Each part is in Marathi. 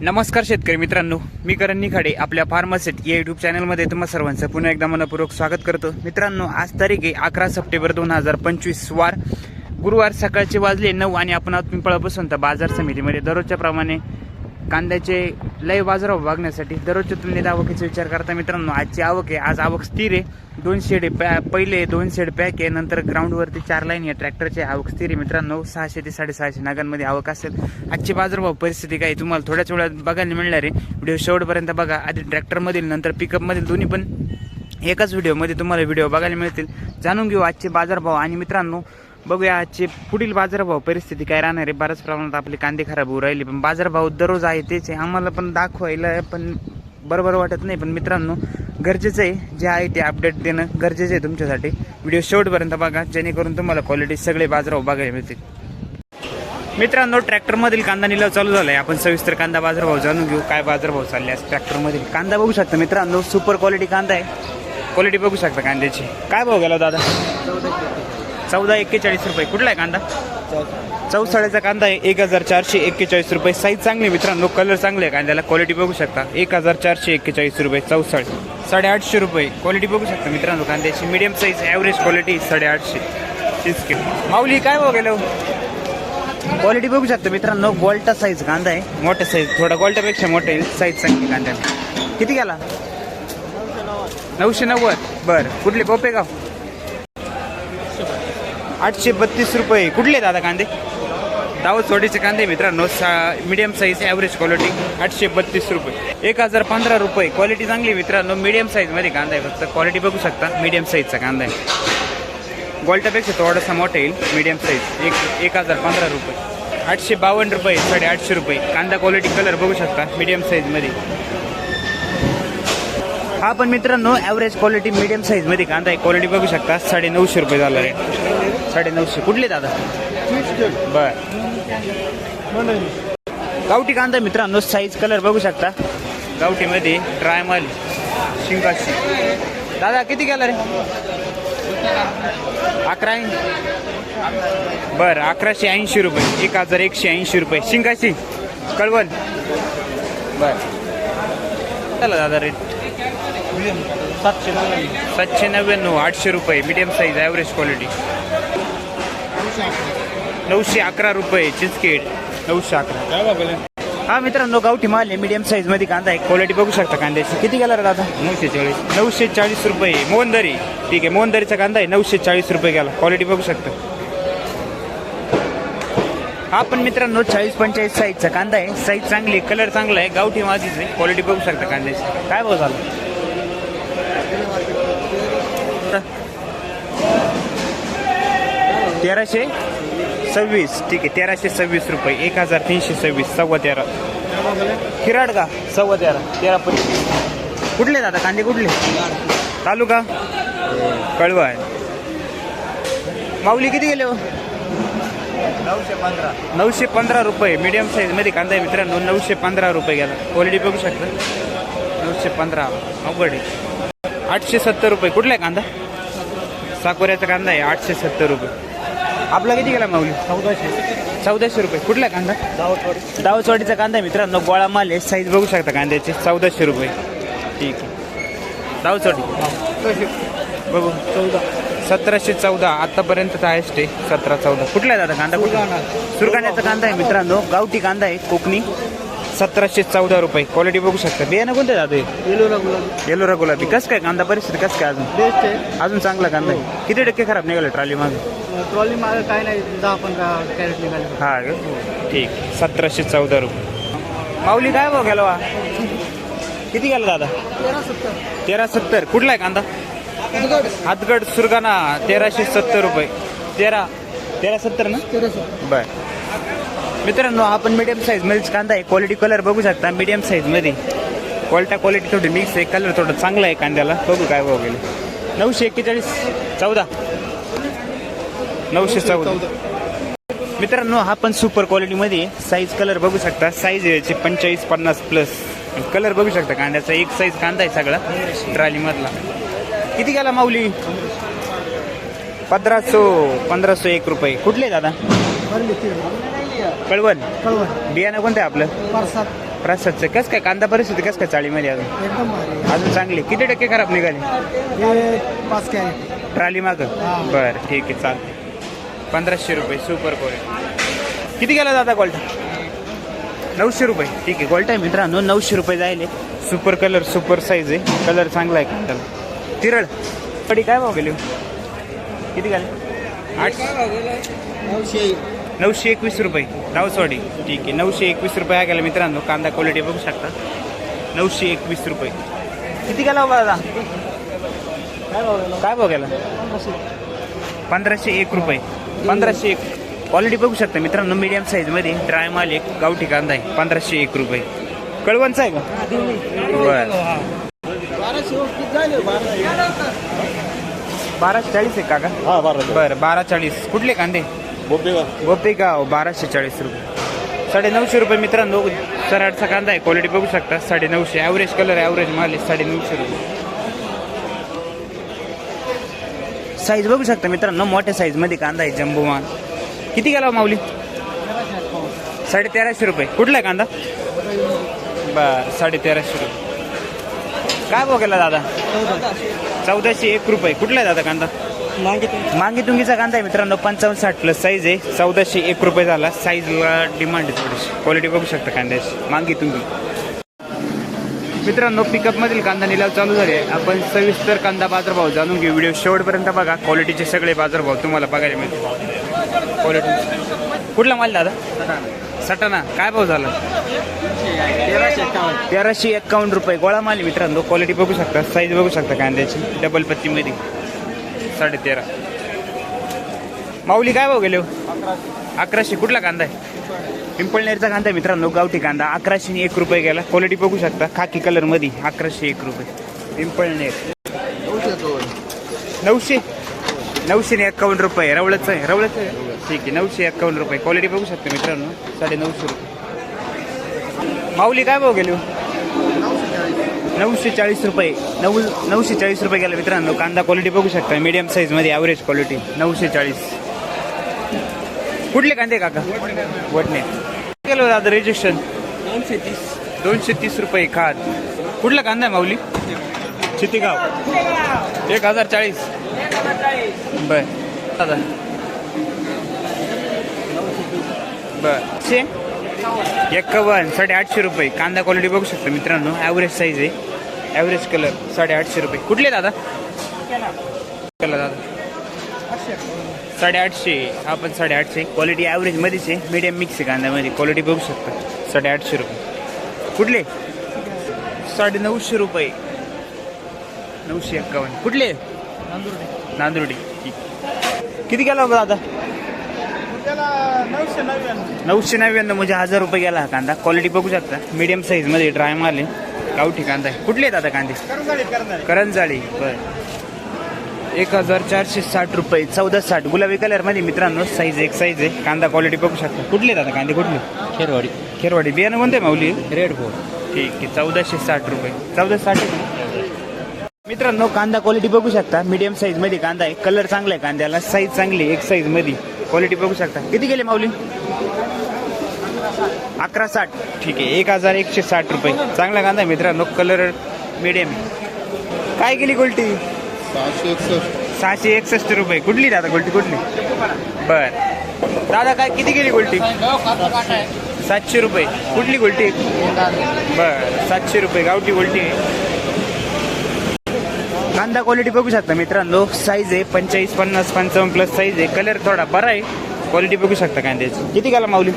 नमस्कार शेतकरी मित्रांनो मी करण निखाडे आपल्या फार्मसेट या युट्यूब चॅनलमध्ये तुम्हा सर्वांचं पुन्हा एकदा मनपूर्वक स्वागत करतो. मित्रांनो आज तारीख आहे अकरा सप्टेंबर दोन हजार पंचवीस वार गुरुवार सकाळचे वाजले नऊ आणि आपण आहोत पिंपळापासून तर बाजार समितीमध्ये. दररोजच्या प्रमाणे कांद्याचे लय बाजारावर बघण्यासाठी दररोजच्या तुलनेत आवकीचा विचार करता मित्रांनो आजची आवक आहे. आज आवक स्थिर आहे. दोन शेड पॅ पहिले दोन शेड पॅक आहे. नंतर ग्राउंडवरती चार लाईन आहे. ट्रॅक्टरची आवक स्थिर आहे मित्रांनो. सहाशे ते साडेसहाशे नागांमध्ये आवक असेल. आजची बाजारभाव परिस्थिती काय तुम्हाला थोड्याच वेळात बघायला मिळणार आहे. व्हिडिओ शेवटपर्यंत बघा. आधी ट्रॅक्टरमधील नंतर पिकअपमधील दोन्ही पण एकाच व्हिडिओमध्ये तुम्हाला व्हिडिओ बघायला मिळतील. जाणून घेऊ आजचे बाजारभाव. आणि मित्रांनो बघूया आजचे पुढील बाजारभाव परिस्थिती काय राहणार आहे. बऱ्याच प्रमाणात आपले कांदे खराब होऊ राहिले पण बाजारभाव दररोज आहे तेच आहे. आम्हाला पण दाखवायला पण बरोबर वाटत नाही पण मित्रांनो गरजेचं आहे. जे आहे ते अपडेट देणं गरजेचं आहे तुमच्यासाठी. व्हिडिओ शेवटपर्यंत बघा जेणेकरून तुम्हाला क्वालिटी सगळे बाजारभाव बघायला मिळतील. मित्रांनो ट्रॅक्टरमधील कांदा निलाव चालू झालाय. आपण सविस्तर कांदा बाजारभाव जाणून घेऊ. काय बाजारभाव चालले आज ट्रॅक्टरमधील? कांदा बघू शकता मित्रांनो सुपर क्वालिटी कांदा आहे. क्वालिटी बघू शकता कांद्याची. काय भाव गेला दादा? चौदा एक्केचाळीस रुपये. कुठला आहे कांदा? चौसाळ्याचा कांदा आहे. एक हजार चारशे एक्केचाळीस रुपये. साईज चांगली आहे मित्रांनो. कलर चांगले आहे कांद्याला. क्वालिटी बघू शकता. एक हजार चारशे एक्केचाळीस रुपये. चौसाळी. साडेआठशे रुपये. क्वालिटी बघू शकता मित्रांनो कांद्याची. मीडियम साईज ॲव्हरेज क्वालिटी साडेआठशे. तीस किलो. माऊली काय भाव गेलो? क्वालिटी बघू शकता मित्रांनो. गोल्टा साईज कांदा आहे. मोठा साईज थोडा गोल्टापेक्षा मोठा आहे. साईज चांगली कांद्याला. किती गेला? नऊशे नव्वद. बरं. कुठले? कोपेगाव? आठशे बत्तीस रुपये. कुठले दादा कांदे? दावत सोडीचे कांदे मित्रांनो सा मिडियम साईज ॲव्हरेज क्वालिटी आठशे बत्तीस रुपये. एक हजार पंधरा रुपये. क्वालिटी चांगली मित्रांनो मिडियम साईजमध्ये कांदा आहे. फक्त क्वालिटी बघू शकता. मिडियम साईजचा कांदा आहे. गोल्टापेक्षा थोडासा मोठा येईल मिडियम साईज एक एक हजार पंधरा रुपये. आठशे बावन्न रुपये साडेआठशे रुपये. कांदा क्वालिटी कलर बघू शकता मिडियम साईजमध्ये हा पण मित्रांनो ॲव्हरेज क्वालिटी मिडियम साईजमध्ये कांदा आहे. क्वालिटी बघू शकता साडे नऊशे रुपये झाला आहे. साडे नऊशे कुठले दादा? बर. गावठी कांदा मित्रांनो साईज कलर बघू शकता. गावठीमध्ये ड्राय माल शिंगाशी दादा किती गेला रे? अकरा बर अकराशे ऐंशी रुपये. एक हजार एकशे ऐंशी रुपये. शिंगाशी कळवल. बर. चला दादा रेट सातशे नव्याण्णव. सातशे नव्याण्णव आठशे रुपये. मिडियम साईज ॲव्हरेज क्वालिटी नऊशे अकरा रुपये चिंचकेट नऊशे अकरा. काय बघले हा मित्रांनो गावठी माल आहे मिडियम साईजमध्ये कांदा आहे. क्वालिटी बघू शकता कांद्याची. किती गेला रे दादा? नऊशे चाळीस. नऊशे चाळीस रुपये. मोहनदरी. ठीक आहे मोहनदरीचा कांदा आहे नऊशे चाळीस रुपये गेला. क्वालिटी बघू शकता. हा पण मित्रांनो चाळीस पंचेचाळीस साईजचा कांदा आहे. साईज चांगली आहे कलर चांगला आहे गावठी माझीच आहे. क्वालिटी बघू शकता कांद्याची. काय भाव झाला? तेराशे सव्वीस. ठीक आहे तेराशे सव्वीस रुपये. एक हजार तीनशे सव्वीस सव्वा तेरा. खिराड का सव्वा तेरा. तेरा पंचवीस कुठले दादा? कांदे कुठले? तालुका? कळवा आहे माऊली किती गेले हो? नऊशे पंधरा. नऊशे पंधरा रुपये. मीडियम साईजमध्ये कांदा आहे मित्रांनो. नऊशे पंधरा रुपये गेला. क्वालिटी बघू शकता. नऊशे पंधरा. अवघड आहे. आठशे सत्तर रुपये. कुठला आहे कांदा? साकोऱ्याचा कांदा आहे. आठशे सत्तर रुपये. आपला किती गेला माऊली? चौदाशे चौदाशे रुपये. कुठला आहे कांदा? दावतवाडी दावचवाडीचा कांदा आहे मित्रांनो. गोळा माल आहे. साईज बघू शकता कांद्याचे. चौदाशे रुपये. ठीक आहे. दावचवाडी. बघू. चौदा सतराशे चौदा. आतापर्यंत हायस्ट आहे. सतरा चौदा. कुठला आहे दादा कांदा? कुठला? सुरगाण्याचा कांदा आहे मित्रांनो. गावठी कांदा आहे. कोकणी. सतराशे चौदा रुपये. क्वालिटी बघू शकता. बियाणं कोणते दादा येलोरा गुलाबी. येलोरा गुलाबी. कसं काय कांदा परिस्थिती कसं काय अजून? बेस्ट आहे. अजून चांगला कांदा आहे. किती टक्के खराब निघाला ट्रॉली मागे? ट्रॉली मागे काय नाही. दहा पंधरा कॅरेट निघाले. हा का? ठीक. सतराशे चौदा रुपये. माऊली काय भाव गेला वा? किती गेला दादा? तेरा सत्तर. तेरा सत्तर. कुठला आहे कांदा? हातगड सुरगाणा तेराशे सत्तर रुपये. तेरा. तेरा सत्तर ना? तेरा सत्तर. बर. मित्रांनो आपण मीडियम साईज मध्येच कांदा आहे. क्वालिटी कलर बघू शकता. मीडियम साईजमध्ये. क्वालिटी क्वालिटी थोडी मिक्स आहे. कलर थोडं चांगला आहे कांद्याला. बघू काय भाव गेले. नऊशे एक्केचाळीस चौदा. नऊशे चौदा. मित्रांनो हा पण सुपर क्वालिटीमध्ये साईज कलर बघू शकता. साईज याची पंचेचाळीस पन्नास प्लस कलर बघू शकता कांद्याचा. एक साईज कांदा आहे सगळा. ट्रॉलीमधला किती गेला माऊली? पंधराशो पंधराशो एक रुपये. कुठले दादा? कळवण? कळवण. बियाणं कोणतं आहे आपलं? पाच सात प्रसादचं. कसं काय कांदा परिस्थिती कसं काय चाळीमध्ये अजून? एकदम भारी. अजून चांगली. किती टक्के खराब निघाली? हे पाच कॅरेट. ट्राली माग. बरं ठीक आहे चालते पंधराशे रुपये सुपर कोरे किती गेला दादा गोल्टा नऊशे रुपये. ठीक आहे गोल्टा आहे मित्रांनो. नऊशे रुपये जायले. सुपर कलर सुपर साईज आहे. कलर चांगला आहे कांद्याला तिरळ. पडी काय भाव गेली? किती गेले? आठ नऊशे. नऊशे एकवीस रुपये. रावसवाडी ठीक आहे नऊशे एकवीस रुपये हा गेला मित्रांनो. कांदा क्वालिटी बघू शकता. नऊशे एकवीस रुपये. किती गेला हो दादा? काय भाव गेला? पंधराशे एक रुपये. पंधराशे एक. क्वालिटी बघू शकता मित्रांनो मीडियम साईजमध्ये ड्राय माल एक गावठी कांदा आहे पंधराशे एक रुपये. कळवणचा आहे का बर. बाराशे चाळीस आहे काका हा बारा बरं बारा चाळीस. कुठले कांदे? बोपेगा गोपेगाव बाराशे चाळीस रुपये. साडे नऊशे रुपये मित्रांनो सराडचा कांदा आहे. क्वालिटी बघू शकता. साडे नऊशे ॲव्हरेज कलर ॲव्हरेज माल आहे. साडे नऊशे रुपये. साईज बघू शकता मित्रांनो. मोठ्या साईजमध्ये कांदा आहे. जम्बो माल. किती गेला हो माऊली? साडे तेराशे रुपये. कुठला आहे कांदा? बर साडे तेराशे रुपये. काय गेला दादा? चौदाशे एक रुपये. कुठला आहे दादा कांदा? मांगे तुंगीचा कांदा आहे मित्रांनो पंचावन्न साठ प्लस साईज आहे. चौदाशे एक रुपये झाला. साईजला डिमांड आहे थोडीशी. क्वालिटी बघू शकता कांद्याची. मागे तुंगी. मित्रांनो पिकअपमधील कांदा निलाव चालू झाले आहे. आपण सविस्तर कांदा बाजारभाव जाणून घेऊ. व्हिडिओ शेवटपर्यंत बघा. क्वालिटीचे सगळे बाजारभाव तुम्हाला बघायला मिळतील. क्वालिटी कुठला माल दादा? सटाणा. काय भाव झाला? तेराशे एक्कावन्न तेराशे रुपये. गोळा माल मित्रांनो. क्वालिटी बघू शकता. साईज बघू शकता कांद्याची. डबल पत्तीमध्ये साडे तेरा माऊली काय भाव गेले हो? अकराशे. कुठला कांदा आहे? पिंपळनेरचा कांदा आहे मित्रांनो गावठी कांदा. अकराशे एक रुपये गेला. क्वालिटी बघू शकता. खाकी कलरमध्ये अकराशे एक रुपये. पिंपळनेर. नऊशे? नऊशे ने एक्कावन्न रुपये. रवळच आहे. रवळच आहे? ठीक आहे. नऊशे एक्कावन्न रुपये. क्वालिटी बघू शकता मित्रांनो. साडे नऊशे रुपये. माऊली काय भाव गेले हो? नऊशे चाळीस रुपये नऊ नऊशे चाळीस रुपये गेला मित्रांनो. कांदा क्वालिटी बघू शकता. मीडियम साईजमध्ये ॲव्हरेज क्वालिटी नऊशे चाळीस. कुठले कांदे काका? वटणे गेलो दादा रजिस्ट्रेशन दोनशे तीस दोनशे तीस रुपये खात. कुठला कांदा आहे माऊली? चितीगाव एक हजार चाळीस. बर. दादा बर. एक्कावन्न साडे आठशे रुपये. कांदा क्वालिटी बघू शकता मित्रांनो. ॲव्हरेज साईज आहे. ॲव्हरेज कलर साडे आठशे रुपये. कुठले दादा? चला दादा. साडेआठशे. हा पण साडेआठशे. क्वालिटी ॲव्हरेजमध्येच आहे. मीडियम मिक्स आहे कांद्यामध्ये. क्वालिटी बघू शकता. साडेआठशे रुपये. कुठले? साडे नऊशे रुपये. नऊशे एक्कावन्न. कुठले? नांदुर्डी. ठीक किती गेला दादा? नऊशे नव्याण्णव. नऊशे नव्याण्णव म्हणजे हजार रुपये गेला हा कांदा. क्वालिटी बघू शकता. मीडियम साईजमध्ये ड्राय माल आहे. गावठी कांदा आहे. कुठले आहेत आता कांदे? करंजाळी बर. एक हजार चारशे साठ रुपये चौदा साठ. गुलाबी कलरमध्ये मित्रांनो साईज एक साईज आहे. कांदा क्वालिटी बघू शकता. कुठले आहेत आता कांदे? कुठले? खेरवाडी. खेरवाडी. बियाणं कोणते माऊली? रेड फोर ठीक आहे. चौदाशे साठ रुपये. चौदा साठ मित्रांनो कांदा क्वालिटी बघू शकता. मीडियम साईजमध्ये कांदा आहे. कलर चांगला आहे कांद्याला. साईज चांगली आहे, एक साईजमध्ये. क्वालिटी बघू शकता. किती गेले माऊली? अकरा साठ. ठीक आहे एक हजार एकशे साठ रुपये. चांगला कांदा मित्रांनो कलर मीडियम काय गेली गोल्टी? सहाशे एकसष्ट रुपये. कुठली दादा गोल्टी कुठली? बर. दादा काय किती गेली गोल्टी? सातशे रुपये. कुठली गोल्टी? बर सातशे रुपये. गावठी गोल्टी आहे. कांदा क्वालिटी बघू शकता मित्रांनो. साईज आहे पंचेचाळीस पन्नास पंचावन्न प्लस साईज आहे. कलर थोडा बरा आहे. क्वालिटी बघू शकता कांद्याची. किती गेला माऊली?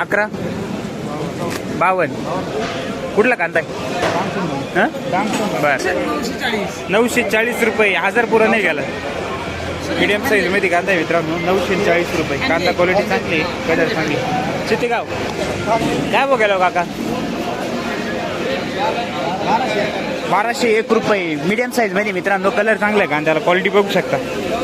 अकरा. बावन्न. कुठला कांदा आहे? बर. नऊशे चाळीस रुपये. हजार पुरा नाही गेला मीडियम साईजमध्ये कांदा आहे मित्रांनो. नऊशे चाळीस रुपये. कांदा क्वालिटी चांगली कलर चांगली चितेगाव काय बघायला हो काका? बाराशे एक रुपये. मीडियम साईजमध्ये मित्रांनो कलर चांगला आहे कांद्याला क्वालिटी बघू शकता.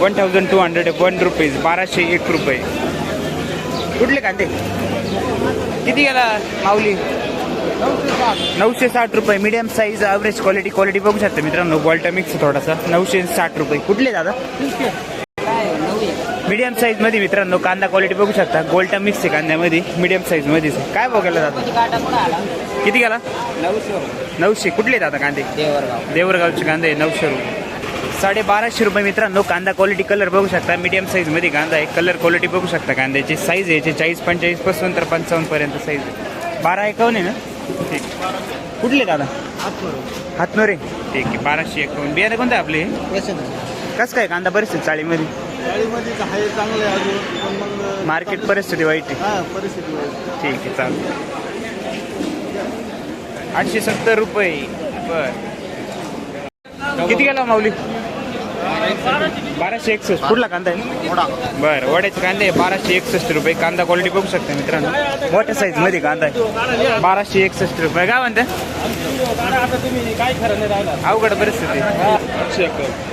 One thousand two hundred one rupees बाराशे एक रुपये. कुठले कांदे? किती गेला माऊली नऊशे साठ रुपये. Medium size average quality quality बघू शकता मित्रांनो. वॉल्टा मिक्स थोडासा. नऊशे साठ रुपये. कुठले दादा? मीडियम साईजमध्ये मित्रांनो कांदा क्वालिटी बघू शकता. गोल्टा मिक्स आहे कांद्यामध्ये. मीडियम साईजमध्ये काय केला जातो किती गेला? नऊशे. कुठले आहेत आता कांदे? देवरगाव. देवरगावचे कांदे नऊशे रुपये. साडे बाराशे रुपये मित्रांनो कांदा क्वालिटी कलर बघू शकता. मीडियम साईजमध्ये कांदा आहे. कलर क्वालिटी बघू शकता कांद्याची. साईज आहे याची चाळीस पंचेचाळीसपासून तर पंचावन्न पर्यंत साईज आहे. बारा एकावन्न आहे ना? ठीक. कुठले दादा हातनोरे. ठीक आहे. बाराशे एकावन्न. बियाणे कोणते आपले? कसं काय? कांदा परिस्थिती चाळीमध्ये. मार्केट परिस्थिती वाईट आहे. हा. ठीक आहे चालेल. आठशे सत्तर रुपये. बर. किती गेला माऊली? बाराशे एकसष्ट. कुठला कांदा आहे? बरं वड्याचे कांदे आहे. बाराशे एकसष्ट रुपये. कांदा क्वालिटी बघू शकता मित्रांनो. मोठ्या साईजमध्ये कांदा आहे. बाराशे एकसष्ट रुपये. काय म्हणते? अवघड परिस्थिती.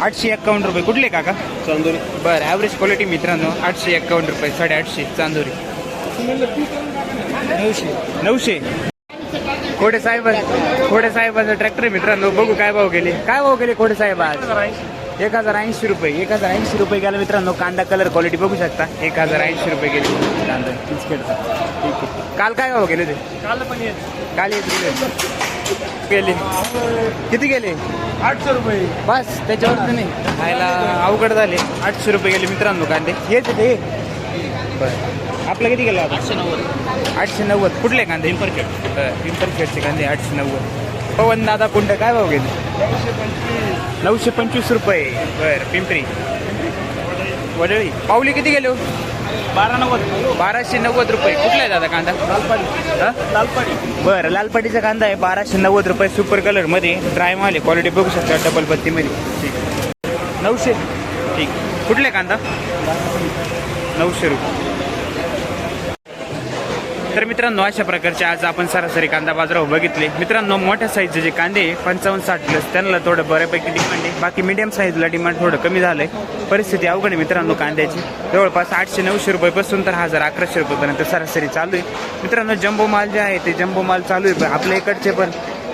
आठशे एक्कावन्न रुपये. कुठले काका? चांदोरी बरं ॲव्हरेज क्वालिटी मित्रांनो. आठशे एक्कावन्न रुपये. साडेआठशे. चांदोरी. नऊशे? खोडे साहेब खोडे साहेबाचा ट्रॅक्टर मित्रांनो. बघू काय भाव गेले. काय भाव गेले खोडे साहेब आज? एक हजार ऐंशी रुपये एक हजार ऐंशी रुपये गेला मित्रांनो. कांदा कलर क्वालिटी बघू शकता. एक हजार ऐंशी रुपये गेले. कांदा ठीक आहे. काल काय भाव गेले ते काल पण येत. काल येत गेले. गेले. किती गेले? आठशे रुपये. बस त्याच्यावरती नाही. खायला अवघड झाले. आठशे रुपये गेले मित्रांनो कांदे. येते ते बरं. आपलं किती गेलं आठशे नव्वद. आठशे नव्वद. कुठले कांदे? पिंपरखेड पिंपरखेडचे कांदे आठशे नव्वद. पवन दादा कुंड काय भाव गेले? नऊशे पंचवीस रुपये. बरं पिंपरी. वडळी. पावली किती गेलो बारा नव्वद. बाराशे नव्वद रुपये. कुठला आहे दादा कांदा? लालपाडी. हा? लालपाडी. बरं लालपाटीचा कांदा आहे. बाराशे नव्वद रुपये सुपर कलरमध्ये. ड्राय माल आहे. क्वालिटी बघू शकता डबल पत्तीमध्ये. ठीक. नऊशे? ठीक. कुठले कांदा? नऊशे रुपये. तर मित्रांनो अशा प्रकारचे आज आपण सरासरी कांदा बाजारावर बघितले. मित्रांनो मोठ्या साईजचे जे कांदे पंचावन्न साठ प्लस त्यांना थोडं बऱ्यापैकी डिमांड आहे. बाकी मीडियम साईजला डिमांड थोडं कमी झालंय. परिस्थिती अवघड आहे मित्रांनो कांद्याची. जवळपास आठशे नऊशे रुपयेपासून तर हजार अकराशे रुपयेपर्यंत सरासरी चालू आहे. मित्रांनो जम्बो माल जे आहे ते जम्बो माल चालू आहे. आपल्या इकडचे पण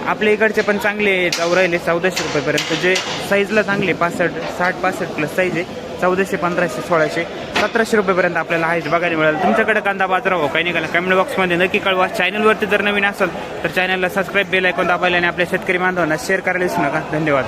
आपल्या इकडचे पण चांगले जाऊ राहिले चौदाशे रुपयेपर्यंत जे साईजला चांगले पासष्ट साठ पासष्ट प्लस साईज आहे चौदाशे पंधराशे सोळाशे सतराशे रुपयेपर्यंत आपल्याला हायच बघायला मिळेल. तुमच्याकडे कांदा बाजार हो काही निघाला कमेंट बॉक्समध्ये नक्की कळवा. चॅनलवरती जर नवीन असेल तर चॅनलला सबस्क्राईब बेल ऐकून दाबायला आणि आपल्या शेतकरी बांधवांना शेअर करायला विसरू नका. धन्यवाद.